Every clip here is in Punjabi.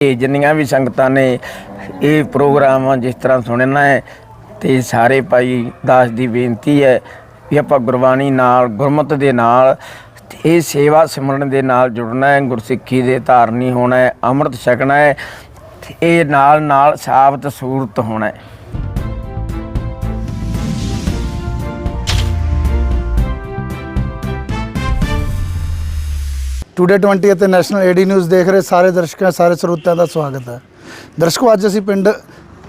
ਇਹ ਜਿੰਨੀਆਂ ਵੀ ਸੰਗਤਾਂ ਨੇ ਇਹ ਪ੍ਰੋਗਰਾਮ ਜਿਸ ਤਰ੍ਹਾਂ ਸੁਣਨਾ ਹੈ ਤੇ ਸਾਰੇ ਭਾਈ ਦਾਸ ਦੀ ਬੇਨਤੀ ਹੈ ਵੀ ਆਪਾਂ ਗੁਰਬਾਣੀ ਨਾਲ, ਗੁਰਮਤ ਦੇ ਨਾਲ ਇਹ ਸੇਵਾ ਸਿਮਰਨ ਦੇ ਨਾਲ ਜੁੜਨਾ ਹੈ, ਗੁਰਸਿੱਖੀ ਦੇ ਧਾਰਨੀ ਹੋਣਾ ਹੈ, ਅੰਮ੍ਰਿਤ ਛਕਣਾ ਹੈ ਤੇ ਇਹ ਨਾਲ ਨਾਲ ਸਾਬਤ ਸੂਰਤ ਹੋਣਾ ਹੈ। ਟੂਡੇ 20 ਅਤੇ ਨੈਸ਼ਨਲ ਏਡੀ ਨਿਊਜ਼ ਦੇਖ ਰਹੇ ਸਾਰੇ ਦਰਸ਼ਕਾਂ, ਸਾਰੇ ਸਰੋਤਿਆਂ ਦਾ ਸਵਾਗਤ ਹੈ। ਦਰਸ਼ਕੋ, ਅੱਜ ਅਸੀਂ ਪਿੰਡ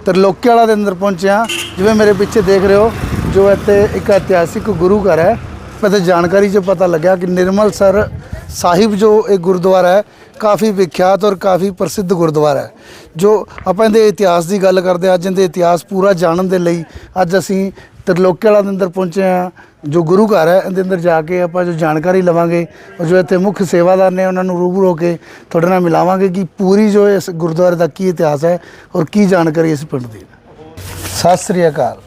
ਤਰਲੋਕੇ ਵਾਲਾ ਦੇ ਅੰਦਰ ਪਹੁੰਚੇ ਹਾਂ। ਜਿਵੇਂ ਮੇਰੇ ਪਿੱਛੇ ਦੇਖ ਰਹੇ ਹੋ, ਜੋ ਇੱਥੇ ਇੱਕ ਇਤਿਹਾਸਿਕ ਗੁਰੂ ਘਰ ਹੈ। ਅਤੇ ਜਾਣਕਾਰੀ 'ਚ ਪਤਾ ਲੱਗਿਆ ਕਿ ਨਿਰਮਲ ਸਰ ਸਾਹਿਬ ਜੋ ਇਹ ਗੁਰਦੁਆਰਾ ਹੈ, ਕਾਫੀ ਵਿਖਿਆਤ ਔਰ ਕਾਫੀ ਪ੍ਰਸਿੱਧ ਗੁਰਦੁਆਰਾ ਹੈ। ਜੋ ਆਪਾਂ ਇਹਦੇ ਇਤਿਹਾਸ ਦੀ ਗੱਲ ਕਰਦੇ ਹਾਂ, ਅੱਜ ਇਹਦੇ ਇਤਿਹਾਸ ਪੂਰਾ ਜਾਣਨ ਦੇ ਲਈ ਅੱਜ ਅਸੀਂ ਤਰਲੋਕੇ ਵਾਲਾ ਦੇ ਅੰਦਰ ਪਹੁੰਚੇ ਹਾਂ। ਜੋ ਗੁਰੂ ਘਰ ਹੈ, ਇਹਦੇ ਅੰਦਰ ਜਾ ਕੇ ਆਪਾਂ ਜੋ ਜਾਣਕਾਰੀ ਲਵਾਂਗੇ ਔਰ ਜੋ ਇੱਥੇ ਮੁੱਖ ਸੇਵਾਦਾਰ ਨੇ ਉਹਨਾਂ ਨੂੰ ਰੂਬਰੂ ਹੋ ਕੇ ਤੁਹਾਡੇ ਨਾਲ ਮਿਲਾਵਾਂਗੇ ਕਿ ਪੂਰੀ ਜੋ ਇਸ ਗੁਰਦੁਆਰੇ ਦਾ ਕੀ ਇਤਿਹਾਸ ਹੈ ਔਰ ਕੀ ਜਾਣਕਾਰੀ ਇਸ ਪਿੰਡ ਦੀ ਸਤਿ ਸ੍ਰੀ ਅਕਾਲ।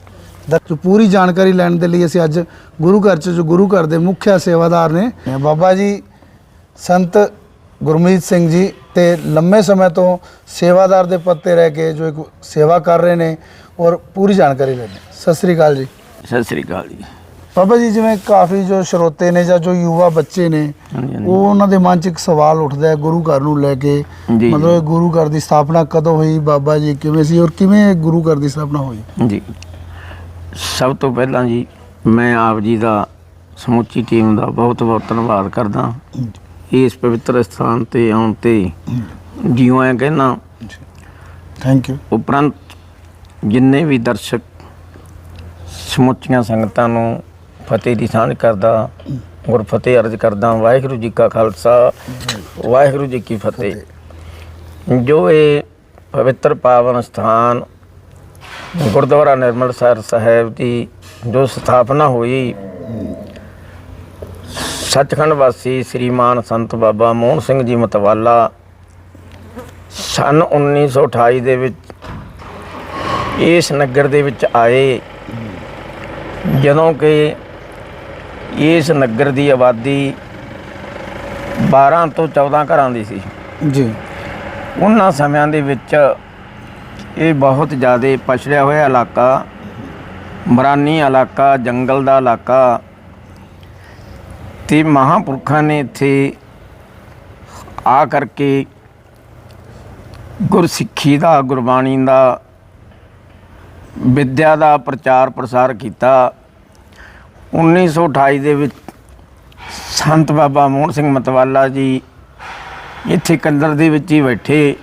ਦਾ ਜੋ ਪੂਰੀ ਜਾਣਕਾਰੀ ਲੈਣ ਦੇ ਲਈ ਅਸੀਂ ਅੱਜ ਗੁਰੂ ਘਰ 'ਚ ਜੋ ਗੁਰੂ ਘਰ ਦੇ ਮੁੱਖ ਸੇਵਾਦਾਰ ਨੇ ਬਾਬਾ ਜੀ ਸੰਤ ਗੁਰਮੀਤ ਸਿੰਘ ਜੀ ਤੇ ਲੰਮੇ ਸਮੇਂ ਤੋਂ ਸੇਵਾਦਾਰ ਦੇ ਪੱਤੇ ਰਹਿ ਕੇ ਜੋ ਇੱਕ ਸੇਵਾ ਕਰ ਰਹੇ ਨੇ। ਔਰ ਪੂਰੀ ਜਾਣਕਾਰੀ ਲੈਣੇ ਸਤਿ ਸ੍ਰੀ ਅਕਾਲ ਜੀ। ਸਤਿ ਸ੍ਰੀ ਅਕਾਲ ਜੀ। ਬਾਬਾ ਜੀ ਜਿਵੇਂ ਕਾਫੀ ਜੋ ਸਰੋਤੇ ਨੇ ਜਾਂ ਜੋ ਯੁਵਾ ਬੱਚੇ ਨੇ। ਉਹ ਉਹਨਾਂ ਦੇ ਮਨ 'ਚ ਇੱਕ ਸਵਾਲ ਉੱਠਦਾ ਹੈ ਗੁਰੂ ਘਰ ਨੂੰ ਲੈ ਕੇ। ਮਤਲਬ ਗੁਰੂ ਘਰ ਦੀ ਸਥਾਪਨਾ ਕਦੋਂ ਹੋਈ ਬਾਬਾ ਜੀ ਕਿਵੇਂ ਸੀ ਔਰ ਕਿਵੇਂ ਗੁਰੂ ਘਰ ਦੀ ਸਥਾਪਨਾ ਹੋਈ? ਜੀ। ਸਭ ਤੋਂ ਪਹਿਲਾਂ ਜੀ ਮੈਂ ਆਪ ਜੀ ਦਾ ਸਮੁੱਚੀ ਟੀਮ ਦਾ ਬਹੁਤ ਬਹੁਤ ਧੰਨਵਾਦ ਕਰਦਾ। ਇਸ ਪਵਿੱਤਰ ਸਥਾਨ ਤੇ ਆਉਣ ਤੇ ਜਿਉਂ ਐ ਕਹਿਣਾ ਥੈਂਕ ਯੂ ਉਪਰੰਤ ਜਿੰਨੇ ਵੀ ਦਰਸ਼ਕ ਸਮੁੱਚੀਆਂ ਸੰਗਤਾਂ ਨੂੰ ਫਤਿਹ ਦੀ ਸਾਂਝ ਕਰਦਾ ਔਰ ਫਤਿਹ ਅਰਜ਼ ਕਰਦਾ, ਵਾਹਿਗੁਰੂ ਜੀ ਕਾ ਖਾਲਸਾ, ਵਾਹਿਗੁਰੂ ਜੀ ਕੀ ਫਤਿਹ। ਜੋ ਇਹ ਪਵਿੱਤਰ ਪਾਵਨ ਸਥਾਨ ਗੁਰਦੁਆਰਾ ਨਿਰਮਲ ਸਰ ਸਾਹਿਬ ਦੀ ਜੋ ਸਥਾਪਨਾ ਹੋਈ, ਸੱਚਖੰਡ ਵਾਸੀ ਸ੍ਰੀਮਾਨ ਸੰਤ ਬਾਬਾ ਮੋਹਨ ਸਿੰਘ ਜੀ ਮਤਵਾਲਾ, ਸਨ 1928 ਦੇ ਵਿੱਚ ਇਸ ਨਗਰ ਦੇ ਵਿੱਚ ਆਏ। ਜਦੋਂ ਕਿ ਇਸ ਨਗਰ ਦੀ ਆਬਾਦੀ 12 ਤੋਂ 14 ਘਰਾਂ ਦੀ ਸੀ। ਜੀ। ਉਹਨਾਂ ਸਮਿਆਂ ਦੇ ਵਿੱਚ ਇਹ ਬਹੁਤ ਜ਼ਿਆਦਾ ਪਛੜਿਆ ਹੋਇਆ ਇਲਾਕਾ ਮਰਾਨੀ ਇਲਾਕਾ ਜੰਗਲ ਦਾ ਇਲਾਕਾ ਤੇ ਮਹਾਂਪੁਰਖਾਂ ਨੇ ਇੱਥੇ ਆ ਕਰਕੇ ਗੁਰਸਿੱਖੀ ਦਾ ਗੁਰਬਾਣੀ ਦਾ ਵਿੱਦਿਆ ਦਾ ਪ੍ਰਚਾਰ ਪ੍ਰਸਾਰ ਕੀਤਾ। 1928 ਦੇ ਵਿੱਚ ਸੰਤ ਬਾਬਾ ਮੋਹਨ ਸਿੰਘ ਮਤਵਾਲਾ ਜੀ ਇੱਥੇ ਕੰਦਰ ਦੇ ਵਿੱਚ ਹੀ ਬੈਠੇ।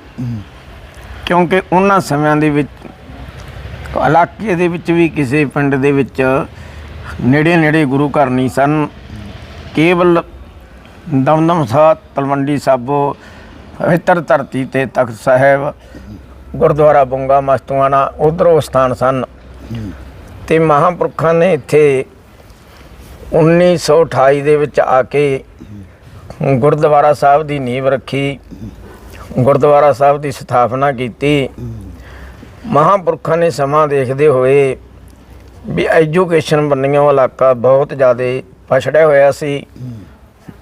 ਕਿਉਂਕਿ ਉਹਨਾਂ ਸਮਿਆਂ ਦੇ ਵਿੱਚ ਇਲਾਕੇ ਦੇ ਵਿੱਚ ਵੀ ਕਿਸੇ ਪਿੰਡ ਦੇ ਵਿੱਚ ਨੇੜੇ ਨੇੜੇ ਗੁਰੂ ਘਰ ਨਹੀਂ ਸਨ। ਕੇਵਲ ਦਮਦਮ ਸਾਹਿਬ ਤਲਵੰਡੀ ਸਾਬੋ, ਪਵਿੱਤਰ ਧਰਤੀ ਤੇ ਤਖਤ ਸਾਹਿਬ ਗੁਰਦੁਆਰਾ ਬੁੰਗਾ ਮਸਤੂਆਣਾ, ਉਧਰੋਂ ਸਥਾਨ ਸਨ। ਤੇ ਮਹਾਂਪੁਰਖਾਂ ਨੇ ਇੱਥੇ 1928 ਦੇ ਵਿੱਚ ਆ ਕੇ ਗੁਰਦੁਆਰਾ ਸਾਹਿਬ ਦੀ ਨੀਂਵ ਰੱਖੀ, ਗੁਰਦੁਆਰਾ ਸਾਹਿਬ ਦੀ ਸਥਾਪਨਾ ਕੀਤੀ। ਮਹਾਂਪੁਰਖਾਂ ਨੇ ਸਮਾਂ ਦੇਖਦੇ ਹੋਏ ਵੀ ਐਜੂਕੇਸ਼ਨ ਬੰਨਿਓ ਇਲਾਕਾ ਬਹੁਤ ਜ਼ਿਆਦਾ ਪਛੜਿਆ ਹੋਇਆ ਸੀ।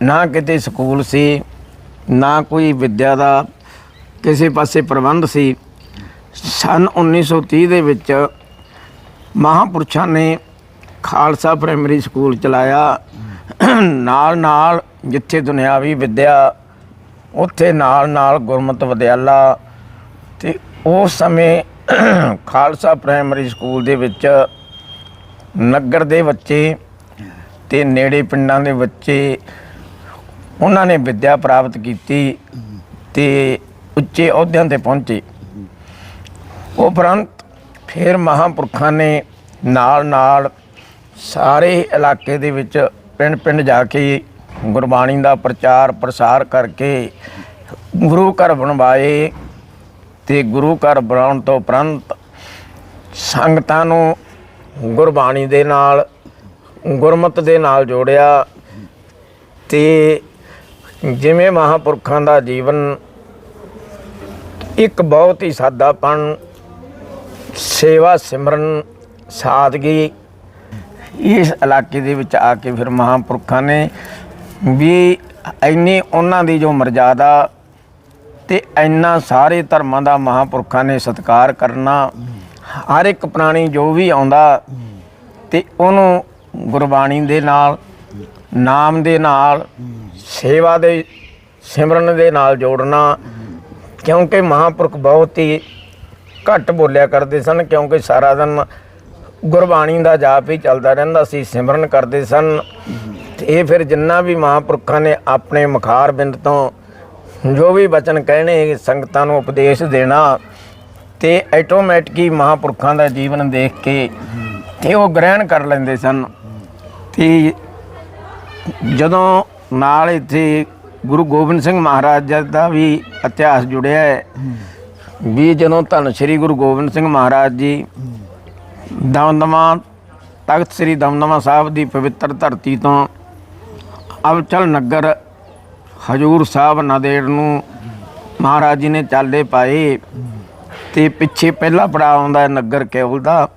ਨਾ ਕਿਤੇ ਸਕੂਲ ਸੀ, ਨਾ ਕੋਈ ਵਿੱਦਿਆ ਦਾ ਕਿਸੇ ਪਾਸੇ ਪ੍ਰਬੰਧ ਸੀ। ਸਨ 1930 ਦੇ ਵਿੱਚ ਮਹਾਂਪੁਰਸ਼ਾਂ ਨੇ ਖਾਲਸਾ ਪ੍ਰਾਇਮਰੀ ਸਕੂਲ ਚਲਾਇਆ। ਨਾਲ ਨਾਲ ਜਿੱਥੇ ਦੁਨਿਆਵੀ ਵਿੱਦਿਆ, ਉੱਥੇ ਨਾਲ ਨਾਲ ਗੁਰਮਤ ਵਿਦਿਆਲਾ ਤੇ ਉਸ ਸਮੇਂ ਖਾਲਸਾ ਪ੍ਰਾਇਮਰੀ ਸਕੂਲ ਦੇ ਵਿੱਚ ਨਗਰ ਦੇ ਬੱਚੇ ਤੇ ਨੇੜੇ ਪਿੰਡਾਂ ਦੇ ਬੱਚੇ ਉਹਨਾਂ ਨੇ ਵਿੱਦਿਆ ਪ੍ਰਾਪਤ ਕੀਤੀ ਤੇ ਉੱਚੇ ਅਹੁਦਿਆਂ ਤੇ ਪਹੁੰਚੇ। ਉਪਰੰਤ ਫਿਰ ਮਹਾਂਪੁਰਖਾਂ ਨੇ ਨਾਲ ਨਾਲ ਸਾਰੇ ਇਲਾਕੇ ਦੇ ਵਿੱਚ ਪਿੰਡ ਪਿੰਡ ਜਾ ਕੇ ਗੁਰਬਾਣੀ ਦਾ ਪ੍ਰਚਾਰ ਪ੍ਰਸਾਰ ਕਰਕੇ ਗੁਰੂ ਘਰ ਬਣਵਾਏ ਤੇ ਗੁਰੂ ਘਰ ਬਣਾਉਣ ਤੋਂ ਉਪਰੰਤ ਸੰਗਤਾਂ ਨੂੰ ਗੁਰਬਾਣੀ ਦੇ ਨਾਲ, ਗੁਰਮਤ ਦੇ ਨਾਲ ਜੋੜਿਆ ਤੇ ਜਿਵੇਂ ਮਹਾਂਪੁਰਖਾਂ ਦਾ ਜੀਵਨ ਇੱਕ ਬਹੁਤ ਹੀ ਸਾਦਾਪਣ ਸੇਵਾ ਸਿਮਰਨ, ਸਾਦਗੀ। ਇਸ ਇਲਾਕੇ ਦੇ ਵਿੱਚ ਆ ਕੇ ਫਿਰ ਮਹਾਂਪੁਰਖਾਂ ਨੇ ਵੀ ਇੰਨੀ ਉਹਨਾਂ ਦੀ ਜੋ ਮਰਜ਼ਾਦਾ ਤੇ ਇੰਨਾ ਸਾਰੇ ਧਰਮਾਂ ਦਾ ਮਹਾਂਪੁਰਖਾਂ ਨੇ ਸਤਿਕਾਰ ਕਰਨਾ, ਹਰ ਇੱਕ ਪ੍ਰਾਣੀ ਜੋ ਵੀ ਆਉਂਦਾ ਤੇ ਉਹਨੂੰ ਗੁਰਬਾਣੀ ਦੇ ਨਾਲ, ਨਾਮ ਦੇ ਨਾਲ, ਸੇਵਾ ਦੇ ਸਿਮਰਨ ਦੇ ਨਾਲ ਜੋੜਨਾ, ਕਿਉਂਕਿ ਮਹਾਂਪੁਰਖ ਬਹੁਤ ਹੀ ਘੱਟ ਬੋਲਿਆ ਕਰਦੇ ਸਨ, ਕਿਉਂਕਿ ਸਾਰਾ ਦਿਨ ਗੁਰਬਾਣੀ ਦਾ ਜਾਪ ਹੀ ਚੱਲਦਾ ਰਹਿੰਦਾ ਸੀ, ਸਿਮਰਨ ਕਰਦੇ ਸਨ। ਤੇ ਇਹ ਫਿਰ ਜਿੰਨਾ ਵੀ ਮਹਾਂਪੁਰਖਾਂ ਨੇ ਆਪਣੇ ਮੁਖਾਰ ਬਿੰਦ ਤੋਂ ਜੋ ਵੀ ਬਚਨ ਕਹਿਣੇ, ਸੰਗਤਾਂ ਨੂੰ ਉਪਦੇਸ਼ ਦੇਣਾ ਤੇ ਆਟੋਮੈਟਿਕ ਮਹਾਂਪੁਰਖਾਂ ਦਾ ਜੀਵਨ ਦੇਖ ਕੇ ਤੇ ਉਹ ਗ੍ਰਹਿਣ ਕਰ ਲੈਂਦੇ ਸਨ। ਤੇ ਜਦੋਂ ਨਾਲ ਇੱਥੇ ਗੁਰੂ ਗੋਬਿੰਦ ਸਿੰਘ ਮਹਾਰਾਜ ਦਾ ਵੀ ਇਤਿਹਾਸ ਜੁੜਿਆ ਹੈ ਵੀ ਜਦੋਂ ਧੰਨ ਸ੍ਰੀ ਗੁਰੂ ਗੋਬਿੰਦ ਸਿੰਘ ਮਹਾਰਾਜ ਜੀ ਦਮਦਮਾ, ਤਖਤ ਸ੍ਰੀ ਦਮਦਮਾ ਸਾਹਿਬ ਦੀ ਪਵਿੱਤਰ ਧਰਤੀ ਤੋਂ ਅਵਚਲ ਨਗਰ ਹਜੂਰ ਸਾਹਿਬ ਨਦੇੜ ਨੂੰ ਮਹਾਰਾਜ ਜੀ ਨੇ ਚਾਲੇ ਪਾਏ ਤੇ ਪਿੱਛੇ ਪਹਿਲਾ ਪੜਾਅ ਆਉਂਦਾ ਨਗਰ ਕੇਵਲ ਦਾ।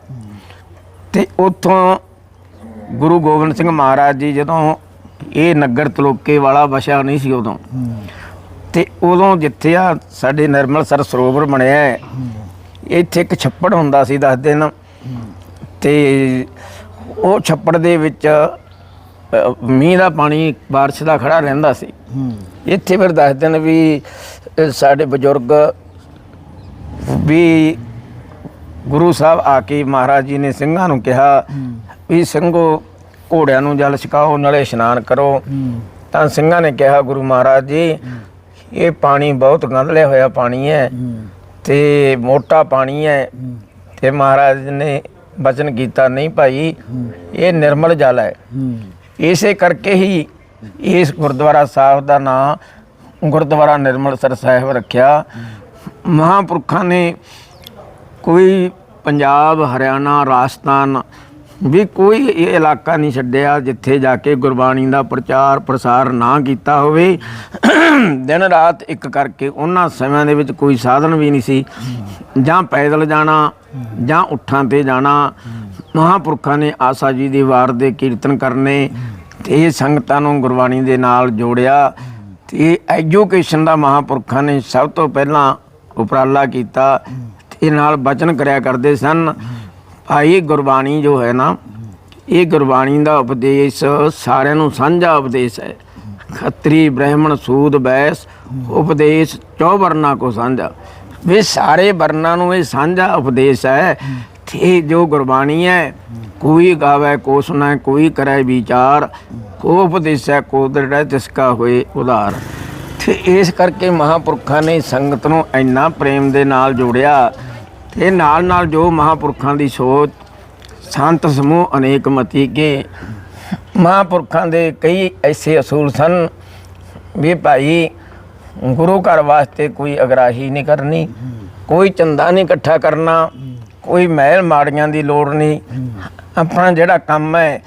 ਤੇ ਉੱਥੋਂ ਗੁਰੂ ਗੋਬਿੰਦ ਸਿੰਘ ਮਹਾਰਾਜ ਜੀ ਜਦੋਂ ਇਹ ਨਗਰ ਤਲੋਕੇ ਵਾਲਾ ਵਸਿਆ ਨਹੀਂ ਸੀ ਉਦੋਂ ਤੇ ਉਦੋਂ ਜਿੱਥੇ ਆ ਸਾਡੇ ਨਿਰਮਲ ਸਰ ਸਰੋਵਰ ਬਣਿਆ ਹੈ, ਇੱਥੇ ਇੱਕ ਛੱਪੜ ਹੁੰਦਾ ਸੀ ਦੱਸ ਦਿਨ। ਤੇ ਉਹ ਛੱਪੜ ਦੇ ਵਿੱਚ ਅ, ਮੀਂਹ ਦਾ ਪਾਣੀ ਬਾਰਿਸ਼ ਦਾ ਖੜਾ ਰਹਿੰਦਾ ਸੀ। ਇੱਥੇ ਫਿਰ ਦੱਸ ਦਿਨ ਵੀ ਅ, ਸਾਡੇ ਬਜ਼ੁਰਗ ਵੀ ਗੁਰੂ ਸਾਹਿਬ ਆ ਕੇ ਮਹਾਰਾਜ ਜੀ ਨੇ ਸਿੰਘਾਂ ਨੂੰ ਕਿਹਾ ਵੀ ਸਿੰਘੋ ਘੋੜਿਆਂ ਨੂੰ ਜਲ ਛਕਾਓ ਨਾਲੇ ਇਸ਼ਨਾਨ ਕਰੋ। ਤਾਂ ਸਿੰਘਾਂ ਨੇ ਕਿਹਾ ਗੁਰੂ ਮਹਾਰਾਜ ਜੀ ਇਹ ਪਾਣੀ ਬਹੁਤ ਗੰਧਲਿਆ ਹੋਇਆ ਪਾਣੀ ਹੈ ਤੇ ਮੋਟਾ ਪਾਣੀ ਹੈ। ਤੇ ਮਹਾਰਾਜ ਨੇ ਬਚਨ ਕੀਤਾ ਨਹੀਂ ਭਾਈ ਇਹ ਨਿਰਮਲ ਜਲ ਹੈ। ਇਸੇ ਕਰਕੇ ਹੀ ਇਸ ਗੁਰਦੁਆਰਾ ਸਾਹਿਬ ਦਾ ਨਾਮ ਗੁਰਦੁਆਰਾ ਨਿਰਮਲਸਰ ਸਾਹਿਬ ਰੱਖਿਆ। ਮਹਾਂਪੁਰਖਾਂ ਨੇ ਕੋਈ ਪੰਜਾਬ ਹਰਿਆਣਾ ਰਾਜਸਥਾਨ ਵੀ ਕੋਈ ਇਹ ਇਲਾਕਾ ਨਹੀਂ ਛੱਡਿਆ ਜਿੱਥੇ ਜਾ ਕੇ ਗੁਰਬਾਣੀ ਦਾ ਪ੍ਰਚਾਰ ਪ੍ਰਸਾਰ ਨਾ ਕੀਤਾ ਹੋਵੇ। ਦਿਨ ਰਾਤ ਇੱਕ ਕਰਕੇ ਉਹਨਾਂ ਸਮਿਆਂ ਦੇ ਵਿੱਚ ਕੋਈ ਸਾਧਨ ਵੀ ਨਹੀਂ ਸੀ। ਜਾਂ ਪੈਦਲ ਜਾਣਾ, ਜਾਂ ਉੱਠਾਂ ਤੇ ਜਾਣਾ। ਮਹਾਂਪੁਰਖਾਂ ਨੇ ਆਸਾ ਜੀ ਦੀ ਵਾਰ ਦੇ ਕੀਰਤਨ ਕਰਨੇ ਤੇ ਇਹ ਸੰਗਤਾਂ ਨੂੰ ਗੁਰਬਾਣੀ ਦੇ ਨਾਲ ਜੋੜਿਆ ਤੇ ਐਜੂਕੇਸ਼ਨ ਦਾ ਮਹਾਂਪੁਰਖਾਂ ਨੇ ਸਭ ਤੋਂ ਪਹਿਲਾਂ ਉਪਰਾਲਾ ਕੀਤਾ ਤੇ ਨਾਲ ਬਚਨ ਕਰਿਆ ਕਰਦੇ ਸਨ। ਭਾਈ, ਗੁਰਬਾਣੀ ਜੋ ਹੈ ਨਾ, ਇਹ ਗੁਰਬਾਣੀ ਦਾ ਉਪਦੇਸ਼ ਸਾਰਿਆਂ ਨੂੰ ਸਾਂਝਾ ਉਪਦੇਸ਼ ਹੈ। ਖੱਤਰੀ ਬ੍ਰਾਹਮਣ ਸੂਦ ਬੈਸ, ਉਪਦੇਸ਼ ਚੌ ਵਰਨਾ ਕੋ ਸਾਂਝਾ। ਵੀ ਸਾਰੇ ਵਰਨਾਂ ਨੂੰ ਇਹ ਸਾਂਝਾ ਉਪਦੇਸ਼ ਹੈ, ਤੇ ਜੋ ਗੁਰਬਾਣੀ ਹੈ, ਕੋਈ ਗਾਵੇ ਕੋ ਸੁਣੈ, ਕੋਈ ਕਰੈ ਵਿਚਾਰ, ਕੋ ਉਪਦੇਸ਼ੈ ਕੋ ਦ੍ਰਿੜੈ ਤਿਸ ਕਾ ਹੋਏ ਉਧਾਰ। ਤੇ ਇਸ ਕਰਕੇ ਮਹਾਪੁਰਖਾਂ ਨੇ ਸੰਗਤ ਨੂੰ ਇੰਨਾ ਪ੍ਰੇਮ ਦੇ ਨਾਲ ਜੋੜਿਆ, ਤੇ ਨਾਲ ਨਾਲ ਜੋ ਮਹਾਪੁਰਖਾਂ ਦੀ ਸੋਚ, ਸੰਤ ਸਮੂਹ ਅਨੇਕ ਮਤੀ ਕੇ ਮਹਾਂਪੁਰਖਾਂ ਦੇ ਕਈ ਐਸੇ ਅਸੂਲ ਸਨ ਵੀ ਭਾਈ ਗੁਰੂ ਘਰ ਵਾਸਤੇ ਕੋਈ ਅਗਰਾਹੀ ਨਹੀਂ ਕਰਨੀ, ਕੋਈ ਚੰਦਾ ਨਹੀਂ ਇਕੱਠਾ ਕਰਨਾ, ਕੋਈ ਮਹਿਲ ਮਾੜੀਆਂ ਦੀ ਲੋੜ ਨਹੀਂ। ਆਪਣਾ ਜਿਹੜਾ ਕੰਮ ਹੈ,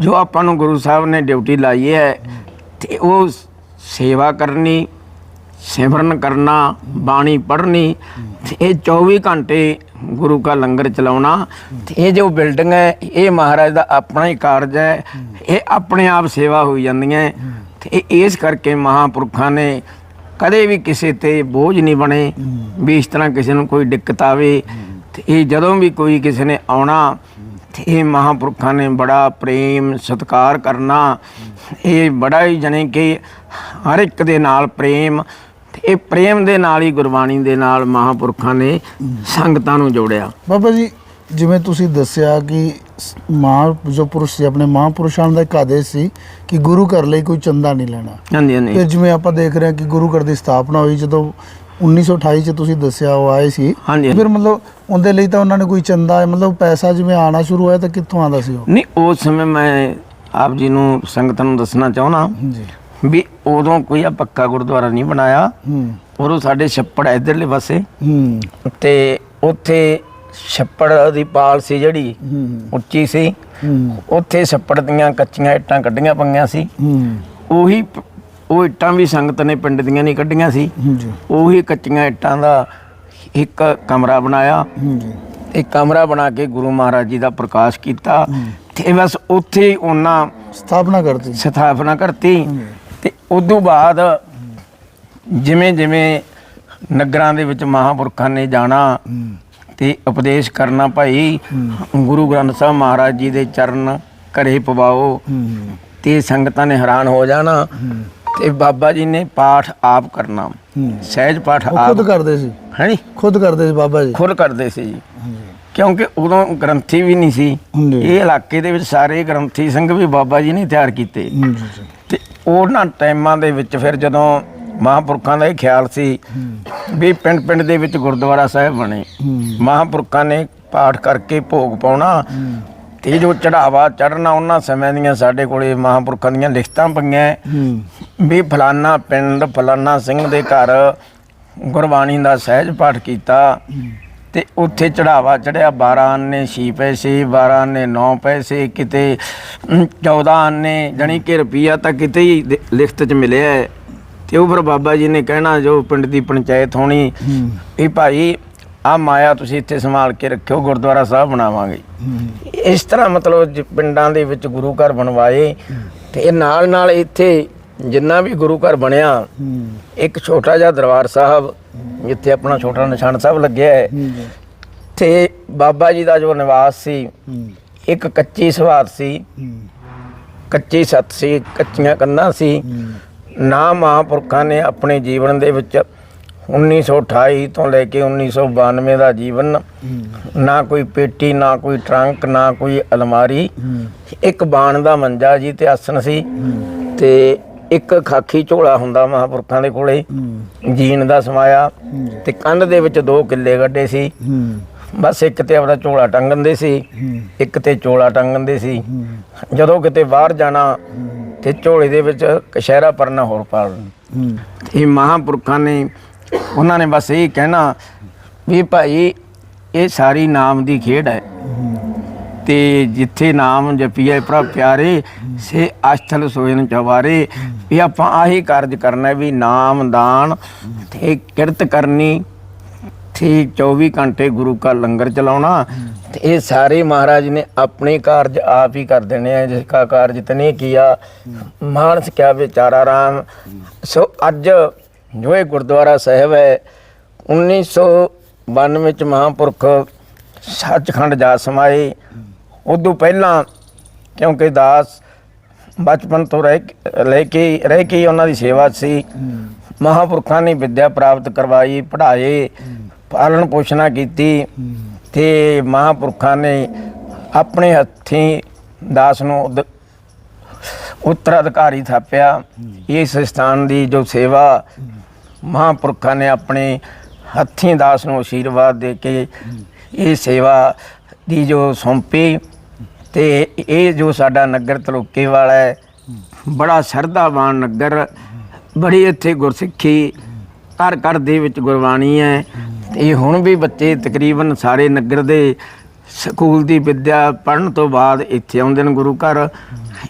ਜੋ ਆਪਾਂ ਨੂੰ ਗੁਰੂ ਸਾਹਿਬ ਨੇ ਡਿਊਟੀ ਲਾਈ ਹੈ, ਤੇ ਉਹ ਸੇਵਾ ਕਰਨੀ, ਸਿਮਰਨ ਕਰਨਾ, ਬਾਣੀ ਪੜ੍ਹਨੀ ਇਹ 24 ਘੰਟੇ ਗੁਰੂ ਕਾ ਲੰਗਰ ਚਲਾਉਣਾ। ਤੇ ਇਹ ਜੋ ਬਿਲਡਿੰਗ ਹੈ, ਇਹ ਮਹਾਰਾਜ ਦਾ ਆਪਣਾ ਹੀ ਕਾਰਜ ਹੈ। ਇਹ ਆਪਣੇ ਆਪ ਸੇਵਾ ਹੋਈ ਜਾਂਦੀਆਂ ਤੇ ਇਸ ਕਰਕੇ ਮਹਾਪੁਰਖਾਂ ਨੇ ਕਦੇ ਵੀ ਕਿਸੇ ਤੇ ਬੋਝ ਨਹੀਂ ਬਣੇ ਵੀ ਇਸ ਤਰ੍ਹਾਂ ਕਿਸੇ ਨੂੰ ਕੋਈ ਦਿੱਕਤ ਆਵੇ। ਤੇ ਇਹ ਜਦੋਂ ਵੀ ਕੋਈ ਕਿਸੇ ਨੇ ਆਉਣਾ, ਤੇ ਇਹ ਮਹਾਪੁਰਖਾਂ ਨੇ ਬੜਾ ਪ੍ਰੇਮ, ਸਤਿਕਾਰ ਕਰਨਾ। ਇਹ ਬੜਾ ਹੀ ਜਣੇ ਕਿ ਹਰ ਇੱਕ ਦੇ ਨਾਲ ਪ੍ਰੇਮ ਇਹ ਪ੍ਰੇਮ ਦੇ ਨਾਲ ਹੀ ਗੁਰਬਾਣੀ ਦੇ ਨਾਲ ਮਹਾਪੁਰਖਾਂ ਨੇ ਸੰਗਤਾਂ ਨੂੰ ਜੋੜਿਆ। ਬਾਬਾ ਜੀ ਜਿਵੇਂ ਤੁਸੀਂ ਦੱਸਿਆ ਕਿ ਮਹਾਂ ਜੋ ਪੁਰਸ਼ ਸੀ ਆਪਣੇ ਮਹਾਂਪੁਰਸ਼ਾਂ ਦਾ ਇੱਕ ਆਦੇਸ਼ ਸੀ ਕਿ ਗੁਰੂ ਘਰ ਲਈ ਕੋਈ ਚੰਦਾ ਨਹੀਂ ਲੈਣਾ। ਹਾਂਜੀ ਹਾਂਜੀ। ਫਿਰ ਜਿਵੇਂ ਆਪਾਂ ਦੇਖ ਰਹੇ ਹਾਂ ਕਿ ਗੁਰੂ ਘਰ ਦੀ ਸਥਾਪਨਾ ਹੋਈ ਜਦੋਂ 1928 ਚ ਤੁਸੀਂ ਦੱਸਿਆ ਉਹ ਆਏ ਸੀ ਹਾਂਜੀ। ਫਿਰ ਮਤਲਬ ਉਹਦੇ ਲਈ ਤਾਂ ਉਹਨਾਂ ਨੇ ਕੋਈ ਚੰਦਾ ਮਤਲਬ ਪੈਸਾ ਜਿਵੇਂ ਆਣਾ ਸ਼ੁਰੂ ਹੋਇਆ ਤਾਂ ਕਿੱਥੋਂ ਆਉਂਦਾ ਸੀ ਉਹ? ਨਹੀਂ ਉਸ ਸਮੇਂ ਮੈਂ ਆਪ ਜੀ ਨੂੰ ਸੰਗਤਾਂ ਨੂੰ ਦੱਸਣਾ ਚਾਹੁੰਦਾ। ਜੀ। ਵੀ ਉਦੋਂ ਕੋਈ ਆ ਪੱਕਾ ਗੁਰਦੁਆਰਾ ਨਹੀਂ ਬਣਾਇਆ। ਹੂੰ। ਉਦੋਂ ਸਾਡੇ ਛੱਪੜ ਇਧਰਲੇ ਪਾਸੇ। ਹੂੰ। ਤੇ ਉੱਥੇ ਛੱਪੜ ਦੀ ਪਾਲ ਸੀ ਜਿਹੜੀ ਹੂੰ। ਉੱਚੀ ਸੀ। ਹੂੰ। ਉੱਥੇ ਛੱਪੜ ਦੀਆਂ ਕੱਚੀਆਂ ਇੱਟਾਂ ਕੱਢੀਆਂ ਪਈਆਂ ਸੀ। ਹੂੰ। ਉਹੀ ਪ- ਉਹ ਇੱਟਾਂ ਵੀ ਸੰਗਤ ਨੇ ਪਿੰਡ ਦੀਆਂ ਨਹੀਂ ਕੱਢੀਆਂ ਸੀ। ਹੂੰ ਜੀ। ਉਹੀ ਕੱਚੀਆਂ ਇੱਟਾਂ ਦਾ ਇੱਕ ਕਮਰਾ ਬਣਾਇਆ। ਹੂੰ ਜੀ। ਇੱਕ ਕਮਰਾ ਬਣਾ ਕੇ ਗੁਰੂ ਮਹਾਰਾਜ ਜੀ ਦਾ ਪ੍ਰਕਾਸ਼ ਕੀਤਾ। ਤੇ ਬਸ ਉੱਥੇ ਹੀ ਉਹਨਾਂ ਸਥਾਪਨਾ ਕਰਤੀ। ਸਥਾਪਨਾ ਕਰਤੀ। ਉਦੋਂ ਬਾਅਦ ਜਿਵੇਂ ਜਿਵੇਂ ਨਗਰਾਂ ਦੇ ਵਿੱਚ ਮਹਾਂਪੁਰਖਾਂ ਨੇ ਜਾਣਾ ਤੇ ਉਪਦੇਸ਼ ਕਰਨਾ ਭਾਈ ਗੁਰੂ ਗ੍ਰੰਥ ਸਾਹਿਬ ਮਹਾਰਾਜ ਜੀ ਦੇ ਚਰਨ ਘਰੇ ਪਵਾਓ ਤੇ ਸੰਗਤਾਂ ਨੇ ਹੈਰਾਨ ਹੋ ਜਾਣਾ ਤੇ ਬਾਬਾ ਜੀ ਨੇ ਪਾਠ ਆਪ ਕਰਨਾ। ਸਹਿਜ ਪਾਠ ਆਪ ਖੁਦ ਕਰਦੇ ਸੀ? ਹੈ ਨੀ ਖੁਦ ਕਰਦੇ ਸੀ ਬਾਬਾ ਜੀ? ਖੁਦ ਕਰਦੇ ਸੀ ਜੀ। ਕਿਉਂਕਿ ਉਦੋਂ ਗ੍ਰੰਥੀ ਵੀ ਨਹੀਂ ਸੀ। ਇਹ ਇਲਾਕੇ ਦੇ ਵਿੱਚ ਸਾਰੇ ਗ੍ਰੰਥੀ ਸਿੰਘ ਵੀ ਬਾਬਾ ਜੀ ਨੇ ਤਿਆਰ ਕੀਤੇ। ਤੇ ਉਹਨਾਂ ਟਾਈਮਾਂ ਦੇ ਵਿੱਚ ਫਿਰ ਜਦੋਂ ਮਹਾਂਪੁਰਖਾਂ ਦਾ ਇਹ ਖਿਆਲ ਸੀ ਵੀ ਪਿੰਡ ਪਿੰਡ ਦੇ ਵਿੱਚ ਗੁਰਦੁਆਰਾ ਸਾਹਿਬ ਬਣੇ ਮਹਾਂਪੁਰਖਾਂ ਨੇ ਪਾਠ ਕਰਕੇ ਭੋਗ ਪਾਉਣਾ ਤੇ ਜੋ ਚੜਾਵਾ ਚੜਨਾ ਉਹਨਾਂ ਸਮਿਆਂ ਦੀਆਂ ਸਾਡੇ ਕੋਲੇ ਮਹਾਂਪੁਰਖਾਂ ਦੀਆਂ ਲਿਖਤਾਂ ਪਈਆਂ। ਵੀ ਫਲਾਨਾ ਪਿੰਡ ਫਲਾਨਾ ਸਿੰਘ ਦੇ ਘਰ ਗੁਰਬਾਣੀ ਦਾ ਸਹਿਜ ਪਾਠ ਕੀਤਾ। ਤੇ ਉੱਥੇ ਚੜਾਵਾ ਚੜਿਆ 12 ਆਨੇ 6 ਪੈਸੇ 12 ਆਨੇ 9 ਪੈਸੇ ਕਿਤੇ ਅਮ, 14 ਆਨੇ ਜਣੀ ਕਿ ਰੁਪਈਆ ਤਾਂ ਕਿਤੇ ਹੀ ਦੇ- ਲਿਖਤ 'ਚ ਮਿਲਿਆ ਹੈ। ਤੇ ਉਹ ਫਿਰ ਬਾਬਾ ਜੀ ਨੇ ਕਹਿਣਾ ਜੋ ਪਿੰਡ ਦੀ ਪੰਚਾਇਤ ਹੋਣੀ ਹੂੰ ਵੀ ਭਾਈ ਆ ਮਾਇਆ ਤੁਸੀਂ ਇੱਥੇ ਸੰਭਾਲ ਕੇ ਰੱਖਿਓ ਗੁਰਦੁਆਰਾ ਸਾਹਿਬ ਬਣਾਵਾਂਗੇ। ਇਸ ਤਰ੍ਹਾਂ ਮਤਲਬ ਪਿੰਡਾਂ ਦੇ ਵਿੱਚ ਗੁਰੂ ਘਰ ਬਣਵਾਏ। ਤੇ ਨਾਲ ਨਾਲ ਇੱਥੇ ਜਿੰਨਾ ਵੀ ਗੁਰੂ ਘਰ ਬਣਿਆ ਇੱਕ ਛੋਟਾ ਜਿਹਾ ਦਰਬਾਰ ਸਾਹਿਬ ਜਿੱਥੇ ਆਪਣਾ ਛੋਟਾ ਨਿਸ਼ਾਨ ਸਾਹਿਬ ਲੱਗਿਆ ਹੈ ਤੇ ਬਾਬਾ ਜੀ ਦਾ ਜੋ ਨਿਵਾਸ ਸੀ ਇੱਕ ਕੱਚੀ ਸਵਾਰ ਸੀ ਕੱਚੀ ਸੱਤ ਸੀ ਕੱਚੀਆਂ ਕੰਧਾਂ ਸੀ। ਨਾ ਮਹਾਂਪੁਰਖਾਂ ਨੇ ਆਪਣੇ ਜੀਵਨ ਦੇ ਵਿੱਚ 1928 ਤੋਂ ਲੈ ਕੇ 1992 ਦਾ ਜੀਵਨ ਨਾ ਕੋਈ ਪੇਟੀ ਨਾ ਕੋਈ ਟਰੰਕ ਨਾ ਕੋਈ ਅਲਮਾਰੀ ਇੱਕ ਬਾਣ ਦਾ ਮੰਜਾ ਜੀ ਤੇ ਆਸਣ ਸੀ ਤੇ ਇੱਕ ਖਾਕੀ ਝੋਲਾ ਹੁੰਦਾ ਮਹਾਂਪੁਰਖਾਂ ਦੇ ਕੋਲੇ। ਜੀਨ ਦਾ ਸਮਾਇਆ। ਤੇ ਕੰਧ ਦੇ ਵਿੱਚ ਦੋ ਕਿੱਲੇ ਗੱਡੇ ਸੀ। ਬਸ ਇੱਕ ਤੇ ਆਪਦਾ ਝੋਲਾ ਟੰਗਣ ਦੇ ਸੀ। ਇੱਕ ਤੇ ਚੋਲਾ ਟੰਗਣ ਦੇ ਸੀ। ਜਦੋਂ ਕਿਤੇ ਬਾਹਰ ਜਾਣਾ ਤੇ ਝੋਲੇ ਦੇ ਵਿੱਚ ਕਸ਼ਹਿਰਾ ਪਰਨਾ ਹੋਰ ਪਾ ਇਹ ਮਹਾਂਪੁਰਖਾਂ ਨੇ ਉਹਨਾਂ ਨੇ ਬਸ ਇਹ ਕਹਿਣਾ ਵੀ ਭਾਈ ਇਹ ਸਾਰੀ ਨਾਮ ਦੀ ਖੇਡ ਹੈ। ਤੇ ਜਿੱਥੇ ਨਾਮ ਜਪੀਏ ਪ੍ਰਭ ਪਿਆਰੇ, ਸੇ ਅਸ਼ਥਲ ਸੋਇਨ ਚਵਾਰੇ ਵੀ ਆਪਾਂ ਆਹੀ ਕਾਰਜ ਕਰਨਾ ਵੀ ਨਾਮ, ਦਾਨ ਤੇ ਕਿਰਤ ਕਰਨੀ, ਤੇ 24 ਘੰਟੇ ਗੁਰੂ ਕਾ ਲੰਗਰ ਚਲਾਉਣਾ, ਤੇ ਇਹ ਸਾਰੇ ਮਹਾਰਾਜ ਨੇ ਆਪਣੇ ਕਾਰਜ ਆਪ ਹੀ ਕਰ ਦੇਣੇ ਆ, ਜਿਸ ਕਾ ਕਾਰਜ ਤਨੇ ਕੀਆ। ਮਾਨਸ ਕਿਆ ਵਿਚਾਰਾ ਰਾਮ। ਸੋ ਅੱਜ ਜੋ ਇਹ ਗੁਰਦੁਆਰਾ ਸਾਹਿਬ ਹੈ 1992 ਵਿੱਚ ਮਹਾਂਪੁਰਖ ਸੱਚਖੰਡ ਜਾ ਸਮਾਏ। ਉਦੋਂ ਪਹਿਲਾਂ ਕਿਉਂਕਿ ਦਾਸ ਬਚਪਨ ਤੋਂ ਰਹਿ ਲੈ ਕੇ ਰਹਿ ਕੇ ਉਹਨਾਂ ਦੀ ਸੇਵਾ ਸੀ। ਮਹਾਂਪੁਰਖਾਂ ਨੇ ਵਿੱਦਿਆ ਪ੍ਰਾਪਤ ਕਰਵਾਈ ਪੜ੍ਹਾਏ ਪਾਲਣ ਪੋਸ਼ਣਾ ਕੀਤੀ ਤੇ ਮਹਾਂਪੁਰਖਾਂ ਨੇ ਆਪਣੇ ਹੱਥੀਂ ਦਾਸ ਨੂੰ ਉੱਤਰਾਧਿਕਾਰੀ ਥਾਪਿਆ। ਇਸ ਸਥਾਨ ਦੀ ਜੋ ਸੇਵਾ ਮਹਾਂਪੁਰਖਾਂ ਨੇ ਆਪਣੇ ਹੱਥੀਂ ਦਾਸ ਨੂੰ ਆਸ਼ੀਰਵਾਦ ਦੇ ਕੇ ਇਹ ਸੇਵਾ ਦੀ ਜੋ ਸੌਂਪੀ ਤੇ ਇਹ ਜੋ ਸਾਡਾ ਨਗਰ ਤਲੋਕੇ ਵਾਲਾ ਹੈ, ਬੜਾ ਸਰਦਾਵਾਨ ਨਗਰ, ਬੜੀ ਇੱਥੇ ਗੁਰਸਿੱਖੀ, ਘਰ ਘਰ ਦੇ ਵਿੱਚ ਗੁਰਬਾਣੀ ਹੈ। ਤੇ ਹੁਣ ਵੀ ਬੱਚੇ ਤਕਰੀਬਨ ਸਾਰੇ ਨਗਰ ਦੇ ਸਕੂਲ ਦੀ ਵਿੱਦਿਆ ਪੜ੍ਹਨ ਤੋਂ ਬਾਅਦ ਇੱਥੇ ਆਉਂਦੇ ਨੇ ਗੁਰੂ ਘਰ।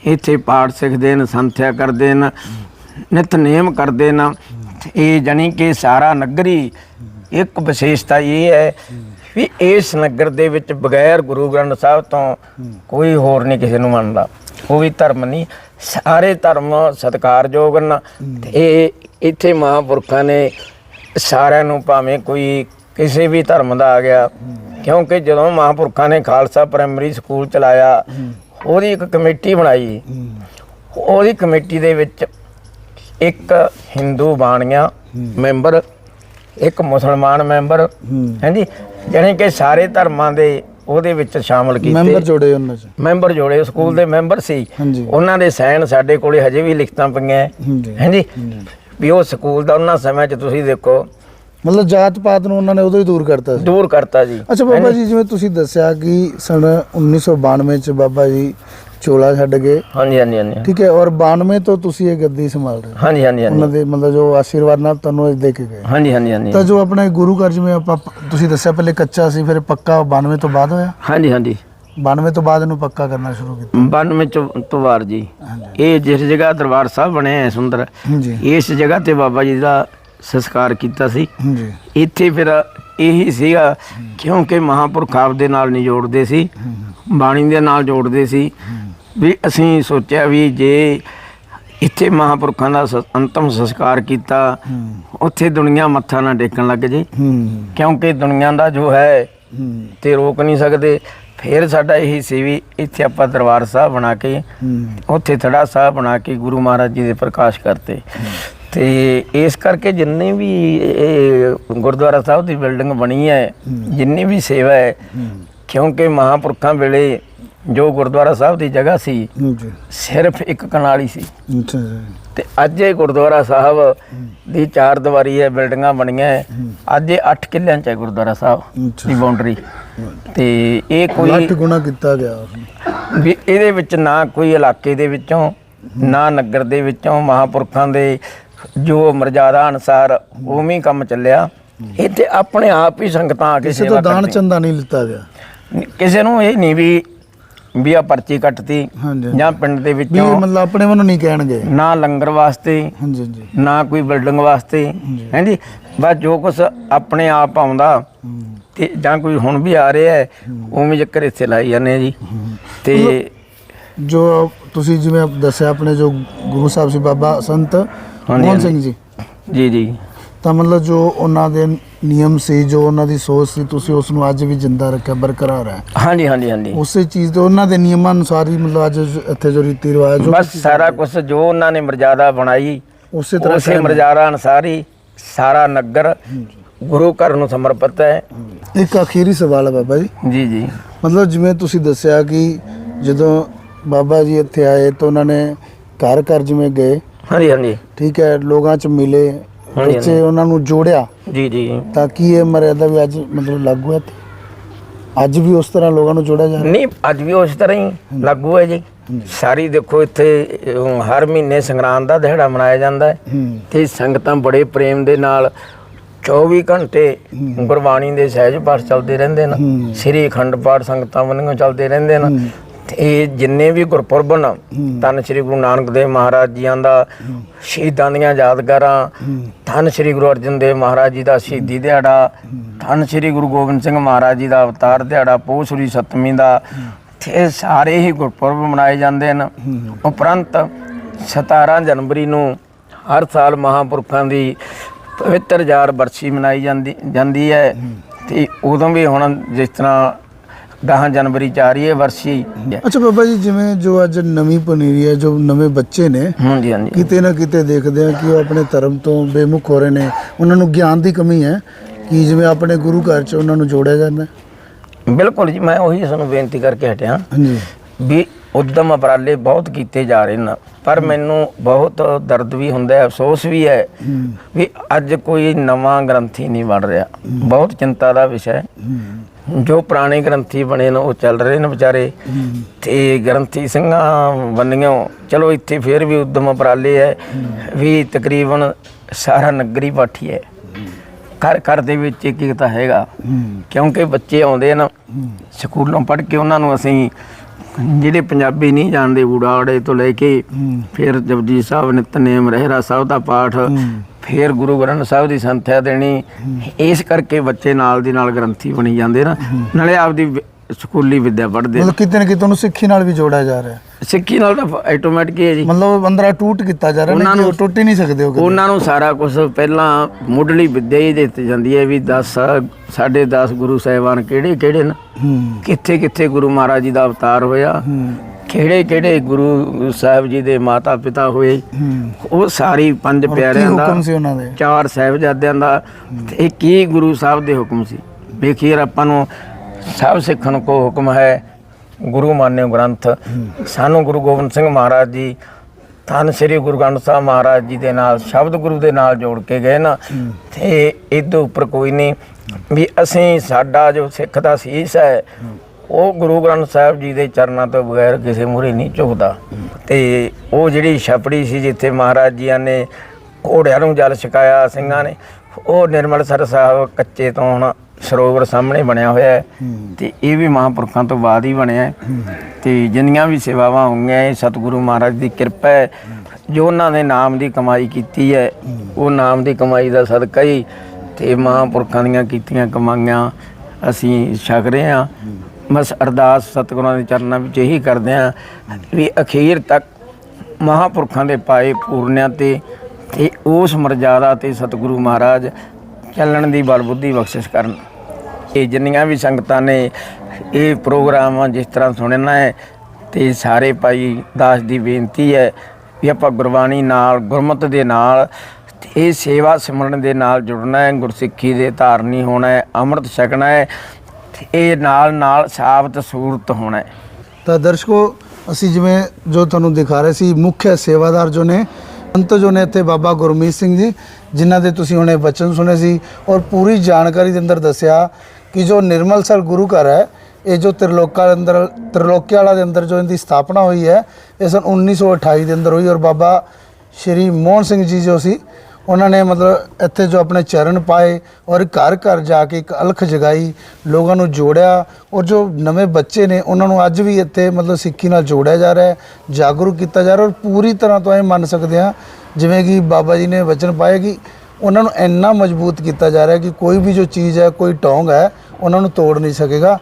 ਇੱਥੇ ਪਾਠ ਸਿੱਖਦੇ ਨੇ, ਸੰਥਿਆ ਕਰਦੇ ਨੇ ਨਿਤਨੇਮ ਕਰਦੇ ਨੇ। ਇਹ ਜਾਣੀ ਕਿ ਸਾਰਾ ਨਗਰੀ ਇੱਕ ਵਿਸ਼ੇਸ਼ਤਾ ਇਹ ਹੈ ਵੀ ਇਸ ਨਗਰ ਦੇ ਵਿੱਚ ਬਗੈਰ ਗੁਰੂ ਗ੍ਰੰਥ ਸਾਹਿਬ ਤੋਂ ਕੋਈ ਹੋਰ ਨਹੀਂ ਕਿਸੇ ਨੂੰ ਮੰਨਦਾ। ਕੋਈ ਧਰਮ ਨਹੀਂ ਸਾਰੇ ਧਰਮ ਸਤਿਕਾਰਯੋਗ ਨੇ ਤੇ ਇਹ ਇੱਥੇ ਮਹਾਂਪੁਰਖਾਂ ਨੇ ਸਾਰਿਆਂ ਨੂੰ ਭਾਵੇਂ ਕੋਈ ਕਿਸੇ ਵੀ ਧਰਮ ਦਾ ਆ ਗਿਆ ਕਿਉਂਕਿ ਜਦੋਂ ਮਹਾਂਪੁਰਖਾਂ ਨੇ ਖਾਲਸਾ ਪ੍ਰਾਇਮਰੀ ਸਕੂਲ ਚਲਾਇਆ ਉਹਦੀ ਇੱਕ ਕਮੇਟੀ ਬਣਾਈ। ਉਹਦੀ ਕਮੇਟੀ ਦੇ ਵਿੱਚ ਇੱਕ ਹਿੰਦੂ ਬਾਣੀਆਂ ਮੈਂਬਰ ਇੱਕ ਮੁਸਲਮਾਨ ਮੈਂਬਰ ਹਾਂਜੀ ਜਾਣੀ ਕਿ ਸਾਰੇ ਧਰਮਾਂ ਦੇ ਉਹਦੇ ਵਿੱਚ ਸ਼ਾਮਲ ਕੀਤੇ। ਮੈਂਬਰ ਜੋੜੇ ਉਹਨਾਂ ਚ? ਮੈਂਬਰ ਜੋੜੇ ਸਕੂਲ ਦੇ ਮੈਂਬਰ ਸੀ। ਹਾਂਜੀ। ਉਹਨਾਂ ਦੇ ਸਾਈਨ ਸਾਡੇ ਕੋਲੇ ਹਜੇ ਵੀ ਲਿਖਤਾਂ ਪਈਆਂ। ਹਾਂਜੀ। ਹਾਂਜੀ। ਵੀ ਉਹ ਸਕੂਲ ਦਾ ਉਹਨਾਂ ਸਮੇਂ 'ਚ ਤੁਸੀਂ ਦੇਖੋ। ਮਤਲਬ ਜਾਤ ਪਾਤ ਨੂੰ ਉਹਨਾਂ ਨੇ ਉਦੋਂ ਹੀ ਦੂਰ ਕਰਤਾ ਸੀ? ਦੂਰ ਕਰਤਾ ਜੀ। ਅੱਛਾ ਬਾਬਾ ਜੀ ਜਿਵੇਂ ਤੁਸੀਂ ਦੱਸਿਆ ਕਿ ਸਨ 1992 ਚ ਬਾਬਾ ਜੀ ਚੋਲਾ ਛੱਡ ਗਏ। ਹਾਂਜੀ ਹਾਂਜੀ ਹਾਂਜੀ। ਠੀਕ ਹੈ ਔਰ 92 ਤੋਂ ਤੁਸੀਂ ਇਹ ਗੱਦੀ ਸੰਭਾਲ ਰਹੇ ਹੋ। ਹਾਂਜੀ ਹਾਂਜੀ ਹਾਂਜੀ। ਉਹਨਾਂ ਦੇ ਮਤਲਬ ਜੋ ਆਸ਼ੀਰਵਾਦ ਨਾਲ ਤੁਹਾਨੂੰ ਇਹ ਦੇ ਕੇ ਗਏ। ਹਾਂਜੀ ਹਾਂਜੀ ਹਾਂਜੀ। ਤਾਂ ਜੋ ਆਪਣੇ ਗੁਰੂ ਘਰ ਜਿਵੇਂ ਆਪਾਂ ਤੁਸੀਂ ਦੱਸਿਆ ਪਹਿਲੇ ਕੱਚਾ ਸੀ ਫਿਰ ਪੱਕਾ 92 ਤੋਂ ਬਾਅਦ ਹੋਇਆ? ਹਾਂਜੀ ਹਾਂਜੀ। 92 ਤੋਂ ਬਾਅਦ ਇਹਨੂੰ ਪੱਕਾ ਕਰਨਾ ਸ਼ੁਰੂ ਕੀਤਾ। 92 ਚ ਤੋਂ ਵਾਰ ਜੀ। ਇਹ ਜਿਸ ਜਗ੍ਹਾ ਦਰਬਾਰ ਸਾਹਿਬ ਬਣਿਆ ਹੈ ਸੁੰਦਰ ਇਸ ਜਗ੍ਹਾ ਤੇ ਬਾਬਾ ਜੀ ਦਾ ਸੰਸਕਾਰ ਕੀਤਾ ਸੀ। ਹਾਂਜੀ। ਇੱਥੇ ਫਿਰ ਇਹੀ ਸੀਗਾ ਕਿਉਂਕਿ ਮਹਾਂਪੁਰਖ ਆਪ ਦੇ ਨਾਲ ਨਹੀਂ ਜੋੜਦੇ ਸੀ ਬਾਣੀ ਦੇ ਨਾਲ ਜੋੜਦੇ ਸੀ। ਵੀ ਅਸੀਂ ਸੋਚਿਆ ਵੀ ਜੇ ਇੱਥੇ ਮਹਾਪੁਰਖਾਂ ਦਾ ਸ- ਅੰਤਮ ਸੰਸਕਾਰ ਕੀਤਾ ਉੱਥੇ ਦੁਨੀਆ ਮੱਥਾ ਨਾ ਟੇਕਣ ਲੱਗ ਜੇ। ਹੂੰ ਕਿਉਂਕਿ ਦੁਨੀਆ ਦਾ ਜੋ ਹੈ ਹੂੰ। ਤੇ ਰੋਕ ਨਹੀਂ ਸਕਦੇ। ਫਿਰ ਸਾਡਾ ਇਹੀ ਸੀ ਵੀ ਇੱਥੇ ਆਪਾਂ ਦਰਬਾਰ ਸਾਹਿਬ ਬਣਾ ਕੇ ਹੂੰ। ਉੱਥੇ ਥੜਾ ਸਾਹਿਬ ਬਣਾ ਕੇ ਗੁਰੂ ਮਹਾਰਾਜ ਜੀ ਦੇ ਪ੍ਰਕਾਸ਼ ਕਰਤੇ। ਤੇ ਇਸ ਕਰਕੇ ਜਿੰਨੇ ਵੀ ਇਹ ਗੁਰਦੁਆਰਾ ਸਾਹਿਬ ਦੀ ਬਿਲਡਿੰਗ ਬਣੀ ਹੈ ਜਿੰਨੀ ਵੀ ਸੇਵਾ ਹੈ। ਕਿਉਂਕਿ ਮਹਾਪੁਰਖਾਂ ਵੇਲੇ ਜੋ ਗੁਰਦੁਆਰਾ ਸਾਹਿਬ ਦੀ ਜਗ੍ਹਾ ਸੀ ਜੀ ਸਿਰਫ ਇੱਕ ਕਨਾਲੀ ਸੀ। ਅੱਛਾ ਜੀ। ਤੇ ਅੱਜ ਇਹ ਗੁਰਦੁਆਰਾ ਸਾਹਿਬ ਦੀ ਚਾਰ ਦੀਵਾਰੀ ਹੈ ਬਿਲਡਿੰਗਾਂ ਬਣੀਆਂ ਹੈ। ਅੱਜ ਇਹ 8 ਕਿੱਲਿਆਂ ਚ ਹੈ ਗੁਰਦੁਆਰਾ ਸਾਹਿਬ ਦੀ ਬਾਉਂਡਰੀ ਤੇ ਇਹ ਕੋਈ ਲੱਖ ਗੁਣਾ ਕੀਤਾ ਗਿਆ। ਵੀ ਇਹਦੇ ਵਿੱਚ ਨਾ ਕੋਈ ਇਲਾਕੇ ਦੇ ਵਿੱਚੋਂ ਨਾ ਨਗਰ ਦੇ ਵਿੱਚੋਂ ਮਹਾਪੁਰਖਾਂ ਦੇ ਜੋ ਮਰਜ਼ਾਦਾ ਅਨਸਾਰ ਉਵੇਂ ਕੰਮ ਚੱਲਿਆ। ਇੱਥੇ ਆਪਣੇ ਆਪ ਹੀ ਸੰਗਤਾਂ ਆ ਕੇ ਕਿਸੇ ਸੇਵਾ ਤੋਂ ਦਾਨ। ਚੰਦਾ ਨਹੀਂ ਲਿੱਤਾ ਗਿਆ। ਕਿਸੇ ਨੂੰ ਇਹ ਨਹੀਂ ਵੀ ਵੀ ਆ ਪਰਚੀ ਕੱਟਤੀ ਹਾਂਜੀ ਜਾਂ ਪਿੰਡ ਦੇ ਵੀ ਵਿੱਚੋਂ ਇਹ ਮਤਲਬ ਆਪਣੇ ਵੱਲੋਂ ਨਹੀਂ ਕਹਿਣਗੇ। ਨਾ ਲੰਗਰ ਵਾਸਤੇ ਹਾਂਜੀ ਹਾਂਜੀ। ਨਾ ਕੋਈ ਬਿਲਡਿੰਗ ਵਾਸਤੇ ਹਾਂਜੀ। ਬਸ ਜੋ ਕੁਛ ਆਪਣੇ ਆਪ ਆਉਂਦਾ ਹੂੰ। ਤੇ ਜਾਂ ਕੋਈ ਹੁਣ ਵੀ ਆ ਰਿਹਾ ਹੈ ਉਵੇਂ ਜਿਕਰ ਇੱਥੇ ਲਾਈ ਜਾਂਦੇ ਆ ਜੀ। ਤੇ ਜੋ ਤੁਸੀਂ ਜਿਵੇਂ ਆਪ ਦੱਸਿਆ ਆਪਣੇ ਜੋ ਗੁਰੂ ਸਾਹਿਬ ਸੀ ਬਾਬਾ ਸੰਤ ਮੋਹਨ ਸਿੰਘ ਜੀ। ਜੀ ਜੀ। ਤਾਂ ਮਤਲਬ ਜੋ ਉਹਨਾਂ ਦੇ ਨਿਯਮ ਸੀ ਜੋ ਉਹਨਾਂ ਦੀ ਸੋਚ ਸੀ ਤੁਸੀਂ ਉਸ ਨੂੰ ਅੱਜ ਵੀ ਜਿੰਦਾ ਰੱਖਿਆ ਬਰਕਰਾਰ ਹੈ। ਹਾਂਜੀ ਹਾਂਜੀ ਹਾਂਜੀ। ਉਸੇ ਚੀਜ਼ ਤੋਂ ਉਹਨਾਂ ਦੇ ਨਿਯਮਾਂ ਅਨੁਸਾਰ ਹੀ ਮਤਲਬ ਅੱਜ ਇੱਥੇ ਜੋ ਰੀਤੀ ਰਿਵਾਜ ਜੋ ਬਸ ਸਾਰਾ ਕੁਝ ਜੋ ਉਹਨਾਂ ਨੇ ਮਰਜ਼ਾਦਾ ਬਣਾਈ ਉਸੇ ਤਰ੍ਹਾਂ ਉਸੇ ਮਰਜ਼ਾਦਾ ਅਨਸਾਰ ਹੀ ਸਾਰਾ ਨਗਰ ਗੁਰੂ ਘਰ ਨੂੰ ਸਮਰਪਿਤ ਹੈ। ਇੱਕ ਅਖੀਰੀ ਸਵਾਲ ਹੈ ਬਾਬਾ ਜੀ। ਜੀ ਜੀ। ਮਤਲਬ ਜਿਵੇਂ ਤੁਸੀਂ ਦੱਸਿਆ ਕਿ ਜਦੋਂ ਬਾਬਾ ਜੀ ਇੱਥੇ ਆਏ ਤਾਂ ਉਹਨਾਂ ਨੇ ਘਰ ਘਰ ਜਿਵੇਂ ਗਏ। ਹਾਂਜੀ ਹਾਂਜੀ। ਠੀਕ ਹੈ ਲੋਕਾਂ 'ਚ ਮਿਲੇ ਹਾਂਜੀ, ਬੱਚੇ ਉਹਨਾਂ ਨੂੰ ਜੋੜਿਆ। ਜੀ ਜੀ। ਤਾਂ ਕਿ ਇਹ ਮਰਿਆਦਾ ਵੀ ਅੱਜ ਮਤਲਬ ਲਾਗੂ ਹੈ? ਅੱਜ ਵੀ ਉਸ ਤਰ੍ਹਾਂ ਲੋਕਾਂ ਨੂੰ ਜੋੜਿਆ ਜਾ ਰਿਹਾ? ਨਹੀਂ ਅੱਜ ਵੀ ਉਸ ਤਰ੍ਹਾਂ ਹੀ ਲਾਗੂ ਹੈ ਜੀ। ਸਾਰੀ ਦੇਖੋ ਇੱਥੇ ਅਹ, ਹਰ ਮਹੀਨੇ ਸੰਗਰਾਂਦ ਦਾ ਦਿਹਾੜਾ ਮਨਾਇਆ ਜਾਂਦਾ ਹੈ। ਹੂੰ। ਤੇ ਸੰਗਤਾਂ ਬੜੇ ਪ੍ਰੇਮ ਦੇ ਨਾਲ 24 ਘੰਟੇ ਗੁਰਬਾਣੀ ਦੇ ਸਹਿਜ ਪਾਠ ਚੱਲਦੇ ਰਹਿੰਦੇ ਨੇ। ਸ੍ਰੀ ਅਖੰਡ ਪਾਠ ਸੰਗਤਾਂ ਵੱਲੋਂ ਚੱਲਦੇ ਰਹਿੰਦੇ ਨੇ। ਇਹ ਜਿੰਨੇ ਵੀ ਗੁਰਪੁਰਬ ਨੇ ਧੰਨ ਸ੍ਰੀ ਗੁਰੂ ਨਾਨਕ ਦੇਵ ਮਹਾਰਾਜ ਜੀਆਂ ਦਾ ਸ਼ਹੀਦਾਂ ਦੀਆਂ ਯਾਦਗਾਰਾਂ ਧੰਨ ਸ੍ਰੀ ਗੁਰੂ ਅਰਜਨ ਦੇਵ ਮਹਾਰਾਜ ਜੀ ਦਾ ਸ਼ਹੀਦੀ ਦਿਹਾੜਾ ਧੰਨ ਸ੍ਰੀ ਗੁਰੂ ਗੋਬਿੰਦ ਸਿੰਘ ਮਹਾਰਾਜ ਜੀ ਦਾ ਅਵਤਾਰ ਦਿਹਾੜਾ ਪੋਸਰੀ ਸਤਮੀ ਦਾ ਇਹ ਸਾਰੇ ਹੀ ਗੁਰਪੁਰਬ ਮਨਾਏ ਜਾਂਦੇ ਨੇ ਉਪਰੰਤ 17 ਜਨਵਰੀ ਨੂੰ ਹਰ ਸਾਲ ਮਹਾਪੁਰਖਾਂ ਦੀ ਪਵਿੱਤਰ ਯਾਰ ਬਰਸੀ ਮਨਾਈ ਜਾਂਦੀ ਜਾਂਦੀ ਹੈ। ਤੇ ਉਦੋਂ ਵੀ ਹੁਣ ਜਿਸ ਤਰ੍ਹਾਂ 10 ਜਨਵਰੀ ਚ ਆ ਰਹੀ ਹੈ ਵਰਸੀ ਅੱਛਾ ਬਾਬਾ ਜੀ ਜਿਵੇਂ ਜੋ ਅੱਜ ਨਵੀਂ ਪਨੀਰੀ ਹੈ ਜੋ ਨਵੇਂ ਬੱਚੇ ਨੇ ਹਾਂਜੀ ਹਾਂਜੀ। ਕਿਤੇ ਨਾ ਕਿਤੇ ਦੇਖਦੇ ਆ ਕਿ ਉਹ ਆਪਣੇ ਧਰਮ ਤੋਂ ਬੇਮੁਖ ਹੋ ਰਹੇ ਨੇ। ਉਹਨਾਂ ਨੂੰ ਗਿਆਨ ਦੀ ਕਮੀ ਹੈ ਕਿ ਜਿਵੇਂ ਆਪਣੇ ਗੁਰੂ ਘਰ 'ਚ ਉਹਨਾਂ ਨੂੰ ਜੋੜਿਆ ਜਾਂਦਾ। ਬਿਲਕੁਲ ਜੀ ਮੈਂ ਉਹੀ ਤੁਹਾਨੂੰ ਬੇਨਤੀ ਕਰਕੇ ਹਟਿਆ ਹਾਂਜੀ। ਵੀ ਉਦਮ ਉਪਰਾਲੇ ਬਹੁਤ ਕੀਤੇ ਜਾ ਰਹੇ ਨੇ ਪਰ ਮੈਨੂੰ ਬਹੁਤ ਦਰਦ ਵੀ ਹੁੰਦਾ ਹੈ ਅਫਸੋਸ ਵੀ ਹੈ ਵੀ ਅੱਜ ਕੋਈ ਨਵਾਂ ਗ੍ਰੰਥੀ ਨਹੀਂ ਬਣ ਰਿਹਾ। ਬਹੁਤ ਚਿੰਤਾ ਦਾ ਵਿਸ਼ਾ ਹੂੰ। ਜੋ ਪੁਰਾਣੇ ਗ੍ਰੰਥੀ ਬਣੇ ਨੇ ਉਹ ਚੱਲ ਰਹੇ ਨੇ ਵਿਚਾਰੇ। ਤੇ ਗ੍ਰੰਥੀ ਸਿੰਘਾਂ ਬੰਨਿਓ ਚਲੋ ਇੱਥੇ ਫੇਰ ਵੀ ਉਦਮ ਉਪਰਾਲੇ ਹੈ ਵੀ ਤਕਰੀਬਨ ਸਾਰਾ ਨਗਰੀ ਪਾਠੀ ਹੈ ਘਰ ਘਰ ਦੇ ਵਿੱਚ ਇੱਕ ਇੱਕ ਤਾਂ ਹੈਗਾ। ਕਿਉਂਕਿ ਬੱਚੇ ਆਉਂਦੇ ਨੇ ਸਕੂਲੋਂ ਪੜ੍ਹ ਕੇ ਉਹਨਾਂ ਨੂੰ ਅਸੀਂ ਜਿਹੜੇ ਪੰਜਾਬੀ ਨਹੀਂ ਜਾਣਦੇ ਊੜਾੜੇ ਤੋਂ ਲੈ ਕੇ ਫਿਰ ਜਪਜੀ ਸਾਹਿਬ ਨਿਤਨੇਮ ਰਹਿਰਾ ਸਾਹਿਬ ਦਾ ਪਾਠ ਫਿਰ ਗੁਰੂ ਗ੍ਰੰਥ ਸਾਹਿਬ ਦੀ ਸੰਥਿਆ ਦੇਣੀ। ਇਸ ਕਰਕੇ ਬੱਚੇ ਨਾਲ ਦੀ ਨਾਲ ਗ੍ਰੰਥੀ ਬਣੀ ਜਾਂਦੇ ਨਾ। ਨਾਲੇ ਆਪਦੀ ਸਕੂਲੀ ਵਿੱਦਿਆ ਪੜ੍ਹਦੇ। ਮਤਲਬ ਕਿਤੇ ਨਾ ਕਿਤੇ ਉਹਨੂੰ ਸਿੱਖੀ ਨਾਲ ਵੀ ਜੋੜਿਆ ਜਾ ਰਿਹਾ। ਹੈ ਸਿੱਖੀ ਨਾਲ ਤਾਂ ਆਟੋਮੈਟਿਕ ਹੀ ਹੈ ਜੀ। ਮਤਲਬ ਅੰਦਰਾ ਟੂਟ ਕੀਤਾ ਜਾ ਰਿਹਾ ਉਹਨਾਂ ਨੂੰ- ਉਹ ਟੁੱਟ ਹੀ ਨਹੀਂ ਸਕਦੇ ਉਹ। ਉਹਨਾਂ ਨੂੰ ਸਾਰਾ ਕੁਝ ਪਹਿਲਾਂ ਮੁੱਢਲੀ ਵਿੱਦਿਆ ਹੀ ਦਿੱਤੀ ਜਾਂਦੀ ਹੈ ਵੀ 10 ਸਾਡੇ 10 ਗੁਰੂ ਸਾਹਿਬਾਨ ਕਿਹੜੇ ਕਿਹੜੇ ਨੇ? ਕਿੱਥੇ ਕਿੱਥੇ ਗੁਰੂ ਮਹਾਰਾਜ ਜੀ ਦਾ ਅਵਤਾਰ ਹੋਇਆ? ਕਿਹੜੇ ਕਿਹੜੇ ਗੁਰੂ ਸਾਹਿਬ ਜੀ ਦੇ ਮਾਤਾ ਪਿਤਾ ਹੋਏ? ਉਹ ਸਾਰੀ ਪੰਜ ਪਿਆਰਿਆਂ ਦਾ ਹੁਕਮ ਸੀ ਉਹਨਾਂ ਦੇ? ਚਾਰ ਸਾਹਿਬਜ਼ਾਦਿਆਂ ਦਾ ਤੇ ਕੀ ਗੁਰੂ ਸਾਹਿਬ ਦੇ ਹੁਕਮ ਸੀ। ਵੇਖੀਏ ਆਪਾਂ ਨੂੰ ਸਭ ਸਿੱਖਣ ਕੋ ਹੁਕਮ ਹੈ। ਗੁਰੂ ਮਾਨਿਓ ਗ੍ਰੰਥ। ਸਾਨੂੰ ਗੁਰੂ ਗੋਬਿੰਦ ਸਿੰਘ ਮਹਾਰਾਜ ਜੀ, ਧੰਨ ਸ੍ਰੀ ਗੁਰੂ ਗ੍ਰੰਥ ਸਾਹਿਬ ਮਹਾਰਾਜ ਜੀ ਦੇ ਨਾਲ, ਸ਼ਬਦ ਗੁਰੂ ਦੇ ਨਾਲ ਜੋੜ ਕੇ ਗਏ ਨਾ। ਤੇ ਇਹਦੇ ਉੱਪਰ ਕੋਈ ਨਹੀਂ ਵੀ ਅਸੀਂ ਸਾਡਾ ਜੋ ਸਿੱਖ ਦਾ ਸੀਸ ਹੈ, ਉਹ ਗੁਰੂ ਗ੍ਰੰਥ ਸਾਹਿਬ ਜੀ ਦੇ ਚਰਨਾਂ ਤੋਂ ਬਗੈਰ ਕਿਸੇ ਮੂਹਰੇ ਨਹੀਂ ਝੁਕਦਾ। ਤੇ ਉਹ ਜਿਹੜੀ ਛਪੜੀ ਸੀ ਜਿੱਥੇ ਮਹਾਰਾਜ ਜੀਆਂ ਨੇ ਘੋੜਿਆਂ ਨੂੰ ਜਲ ਛਕਾਇਆ, ਸਿੰਘਾਂ ਨੇ, ਉਹ ਨਿਰਮਲ ਸਰ ਸਾਹਿਬ ਕੱਚੇ ਤੋਂ ਹੁਣ ਸਰੋਵਰ ਸਾਹਮਣੇ ਬਣਿਆ ਹੋਇਆ ਹੈ ਤੇ ਇਹ ਵੀ ਮਹਾਂਪੁਰਖਾਂ ਤੋਂ ਬਾਅਦ ਹੀ ਬਣਿਆ ਹੈ। ਤੇ ਜਿੰਨੀਆਂ ਵੀ ਸੇਵਾਵਾਂ ਹੋਈਆਂ ਇਹ ਸਤਿਗੁਰੂ ਮਹਾਰਾਜ ਦੀ ਕਿਰਪਾ ਹੈ ਜੋ ਉਹਨਾਂ ਨੇ ਨਾਮ ਦੀ ਕਮਾਈ ਕੀਤੀ ਹੈ ਉਹ ਨਾਮ ਦੀ ਕਮਾਈ ਦਾ ਸਦਕਾ ਹੀ ਤੇ ਮਹਾਂਪੁਰਖਾਂ ਦੀਆਂ ਕੀਤੀਆਂ ਕਮਾਈਆਂ ਅਸੀਂ ਛਕ ਰਹੇ ਹਾਂ। ਬਸ ਅਰਦਾਸ ਸਤਿਗੁਰਾਂ ਦੇ ਚਰਨਾਂ ਵਿੱਚ ਇਹੀ ਕਰਦੇ ਹਾਂ ਵੀ ਅਖੀਰ ਤੱਕ ਮਹਾਪੁਰਖਾਂ ਦੇ ਪਾਏ ਪੂਰਨਿਆਂ ਤੇ ਤੇ ਉਸ ਮਰਜ਼ਾਦਾ ਤੇ ਸਤਿਗੁਰੂ ਮਹਾਰਾਜ ਚੱਲਣ ਦੀ ਬਲ ਬੁੱਧੀ ਬਖਸ਼ਿਸ਼ ਕਰਨ। ਇਹ ਜਿੰਨੀਆਂ ਵੀ ਸੰਗਤਾਂ ਨੇ ਇਹ ਪ੍ਰੋਗਰਾਮ ਜਿਸ ਤਰ੍ਹਾਂ ਸੁਣਨਾ ਹੈ ਤੇ ਸਾਰੇ ਭਾਈ ਦਾਸ ਦੀ ਬੇਨਤੀ ਹੈ ਵੀ ਆਪਾਂ ਗੁਰਬਾਣੀ ਨਾਲ, ਗੁਰਮਤ ਦੇ ਨਾਲ ਇਹ ਸੇਵਾ ਸਿਮਰਨ ਦੇ ਨਾਲ ਜੁੜਨਾ ਹੈ, ਗੁਰਸਿੱਖੀ ਦੇ ਧਾਰਨੀ ਹੋਣਾ ਹੈ, ਅੰਮ੍ਰਿਤ ਛਕਣਾ ਹੈ ਇਹ ਨਾਲ ਨਾਲ ਸਾਬਤ ਸੂਰਤ ਹੋਣਾ ਹੈ। ਤਾਂ ਦਰਸ਼ਕੋ, ਅਸੀਂ ਜਿਵੇਂ ਜੋ ਤੁਹਾਨੂੰ ਦਿਖਾ ਰਹੇ ਸੀ, ਮੁੱਖ ਸੇਵਾਦਾਰ ਜੋ ਨੇ, ਅੰਤ ਜੋ ਨੇ ਇੱਥੇ ਬਾਬਾ ਗੁਰਮੀਤ ਸਿੰਘ ਜੀ, ਜਿਨ੍ਹਾਂ ਦੇ ਤੁਸੀਂ ਹੁਣੇ ਬਚਨ ਸੁਣੇ ਸੀ ਔਰ ਪੂਰੀ ਜਾਣਕਾਰੀ ਦੇ ਅੰਦਰ ਦੱਸਿਆ ਕਿ ਜੋ ਨਿਰਮਲਸਰ ਗੁਰੂ ਘਰ ਹੈ, ਇਹ ਜੋ ਤ੍ਰਿਲੋਕਾ ਦੇ ਅੰਦਰ ਵਾਲਾ ਦੇ ਅੰਦਰ ਜੋ ਇਹਦੀ ਸਥਾਪਨਾ ਹੋਈ ਹੈ, ਇਹ ਸਨ 1928 ਦੇ ਅੰਦਰ ਹੋਈ ਔਰ ਬਾਬਾ ਸ਼੍ਰੀ ਮੋਹਨ ਸਿੰਘ ਜੀ ਜੋ ਸੀ, ਉਹਨਾਂ ਨੇ ਮਤਲਬ ਇੱਥੇ ਜੋ ਆਪਣੇ ਚਰਨ ਪਾਏ ਔਰ ਘਰ ਘਰ ਜਾ ਕੇ ਇੱਕ ਅਲਖ ਜਗਾਈ, ਲੋਕਾਂ ਨੂੰ ਜੋੜਿਆ ਔਰ ਜੋ ਨਵੇਂ ਬੱਚੇ ਨੇ, ਉਹਨਾਂ ਨੂੰ ਅੱਜ ਵੀ ਇੱਥੇ ਮਤਲਬ ਸਿੱਖੀ ਨਾਲ ਜੋੜਿਆ ਜਾ ਰਿਹਾ ਹੈ, ਜਾਗਰੂਕ ਕੀਤਾ ਜਾ ਰਿਹਾ ਔਰ ਪੂਰੀ ਤਰ੍ਹਾਂ ਤੋਂ ਇਹ ਮੰਨ ਸਕਦੇ ਹਾਂ, ਜਿਵੇਂ ਕਿ ਬਾਬਾ ਜੀ ਨੇ ਵਚਨ ਪਾਇਆ ਕਿ ਉਹਨਾਂ ਨੂੰ ਇੰਨਾ ਮਜ਼ਬੂਤ ਕੀਤਾ ਜਾ ਰਿਹਾ ਕਿ ਕੋਈ ਵੀ ਜੋ ਚੀਜ਼ ਹੈ, ਕੋਈ ਟੋਂਗ ਹੈ, ਉਹਨਾਂ ਨੂੰ ਤੋੜ ਨਹੀਂ ਸਕੇਗਾ।